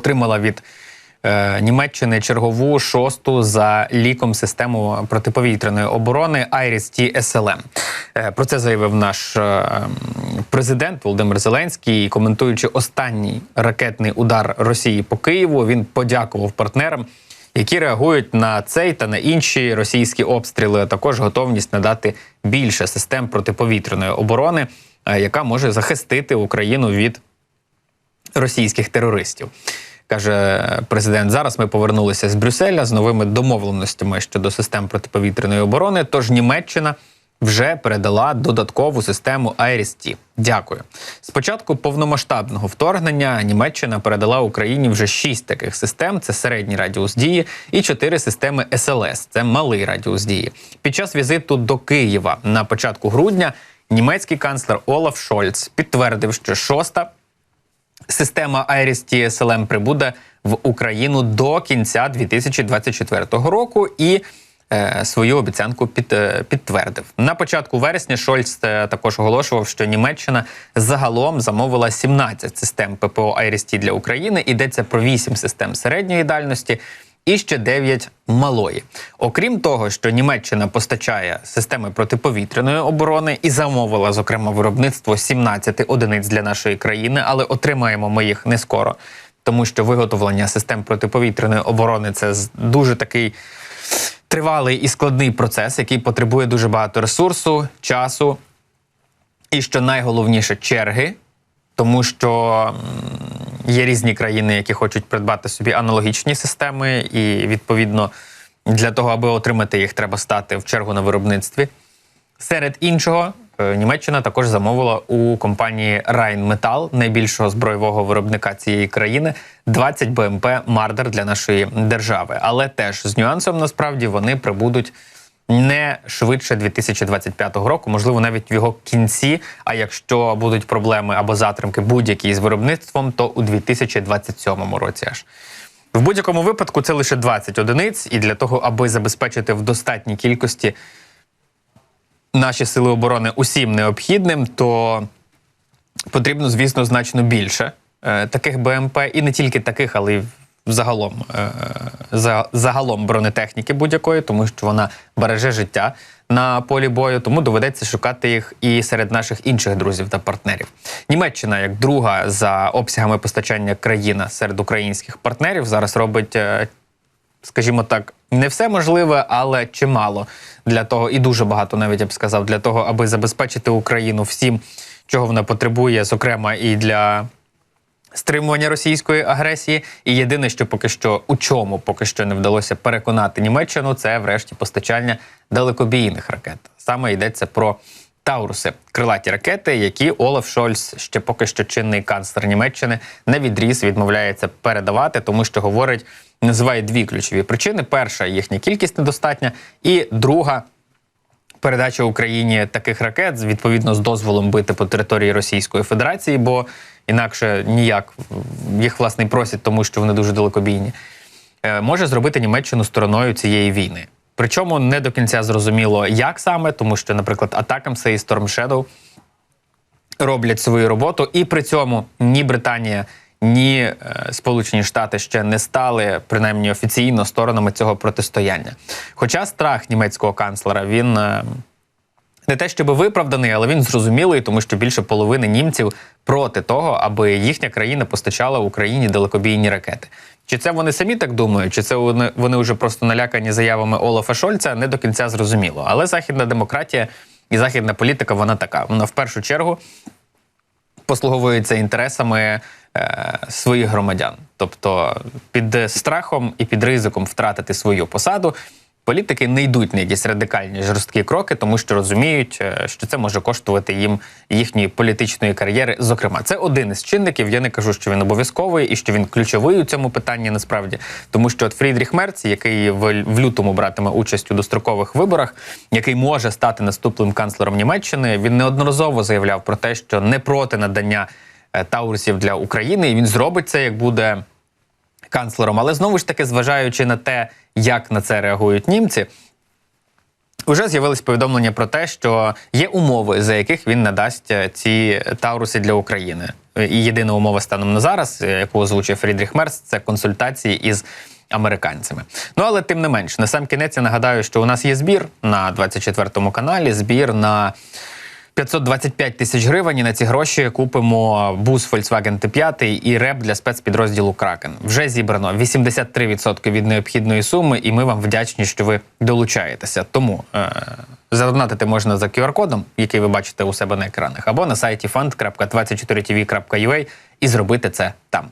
отримала від е, Німеччини чергову шосту за ліком систему протиповітряної оборони IRIS-T SLM. Е, Про це заявив наш е, президент Володимир Зеленський. Коментуючи останній ракетний удар Росії по Києву, він подякував партнерам. Які реагують на цей та на інші російські обстріли, а також готовність надати більше систем протиповітряної оборони, е, яка може захистити Україну від російських терористів. Каже президент, зараз ми повернулися з Брюсселя з новими домовленостями щодо систем протиповітряної оборони. Тож Німеччина вже передала додаткову систему IRIS-T. Дякую. З початку повномасштабного вторгнення Німеччина передала Україні вже шість таких систем: це середній радіус дії, і чотири системи СЛС це малий радіус дії. Під час візиту до Києва на початку грудня німецький канцлер Олаф Шольц підтвердив, що шоста Система IRIS TSLM прибуде в Україну до кінця 2024 року і е, свою обіцянку під, е, підтвердив. На початку вересня Шольц е, також оголошував, що Німеччина загалом замовила 17 систем ППО IRIS-T для України. Йдеться про 8 систем середньої дальності. І ще 9 малої. Окрім того, що Німеччина постачає системи протиповітряної оборони і замовила, зокрема, виробництво 17 одиниць для нашої країни, але отримаємо ми їх не скоро, тому що виготовлення систем протиповітряної оборони це дуже такий тривалий і складний процес, який потребує дуже багато ресурсу, часу і що найголовніше черги, тому що є різні країни, які хочуть придбати собі аналогічні системи, і відповідно для того, аби отримати їх, треба стати в чергу на виробництві. Серед іншого, е, Німеччина також замовила у компанії Rheinmetall, найбільшого збройового виробника цієї країни, 20 БМП Мардер для нашої держави. Але теж з нюансом насправді вони прибудуть не швидше 2025 року, можливо, навіть в його кінці. А якщо будуть проблеми або затримки будь-які з виробництвом, то у 2027 році аж. В будь-якому випадку це лише 20 одиниць, і для того, аби забезпечити в достатній кількості наші сили оборони усім необхідним, то потрібно, звісно, значно більше е, таких БМП, і не тільки таких, але й загалом, е, за, загалом бронетехніки будь-якої, тому що вона береже життя на полі бою, тому доведеться шукати їх і серед наших інших друзів та партнерів. Німеччина, як друга за обсягами постачання країна серед українських партнерів, зараз робить е, скажімо так, не все можливе, але чимало для того, і дуже багато, навіть я б сказав, для того, аби забезпечити Україну всім, чого вона потребує, зокрема і для. Стримування російської агресії, і єдине, що поки що у чому поки що не вдалося переконати Німеччину, це врешті постачання далекобійних ракет. Саме йдеться про Тауруси, крилаті ракети, які Олаф Шольц, ще поки що чинний канцлер Німеччини, не відріз відмовляється передавати, тому що говорить, називає дві ключові причини: перша їхня кількість недостатня, і друга. Передача Україні таких ракет відповідно з дозволом бити по території Російської Федерації, бо інакше ніяк їх власне просять, тому що вони дуже далекобійні, е, може зробити Німеччину стороною цієї війни. Причому не до кінця зрозуміло, як саме, тому що, наприклад, Атакамс і Storm Shadow роблять свою роботу, і при цьому ні Британія, ні е, Сполучені Штати ще не стали принаймні офіційно сторонами цього протистояння. Хоча страх німецького канцлера він. Не те, щоб виправданий, але він зрозумілий, тому що більше половини німців проти того, аби їхня країна постачала Україні далекобійні ракети. Чи це вони самі так думають, чи це вони, вони вже просто налякані заявами Олафа Шольца, не до кінця зрозуміло. Але західна демократія і західна політика вона така. Вона в першу чергу послуговується інтересами е, своїх громадян. Тобто під страхом і під ризиком втратити свою посаду. Політики не йдуть на якісь радикальні жорсткі кроки, тому що розуміють, е, що це може коштувати їм їхньої політичної кар'єри. Зокрема, це один із чинників. Я не кажу, що він обов'язковий і що він ключовий у цьому питанні насправді, тому що от Фрідріх Мерц, який в, лютому братиме участь у дострокових виборах, який може стати наступним канцлером Німеччини, він неодноразово заявляв про те, що не проти надання е, таурсів для України, і він зробить це, як буде канцлером. Але знову ж таки, зважаючи на те, як на це реагують німці, Уже з'явились повідомлення про те, що є умови, за яких він надасть е, ці тауруси для України. І єдина умова станом на зараз, е, яку озвучив Фрідріх Мерц, це консультації із американцями. Ну але тим не менш, на сам кінець я нагадаю, що у нас є збір на 24 каналі. Збір на 525 тисяч гривень. І на ці гроші купимо бус Volkswagen T5 і реп для спецпідрозділу Кракен. Вже зібрано 83% від необхідної суми, і ми вам вдячні, що ви долучаєтеся. Тому е- задонатити можна за QR-кодом, який ви бачите у себе на екранах, або на сайті fund.24tv.ua і зробити це там.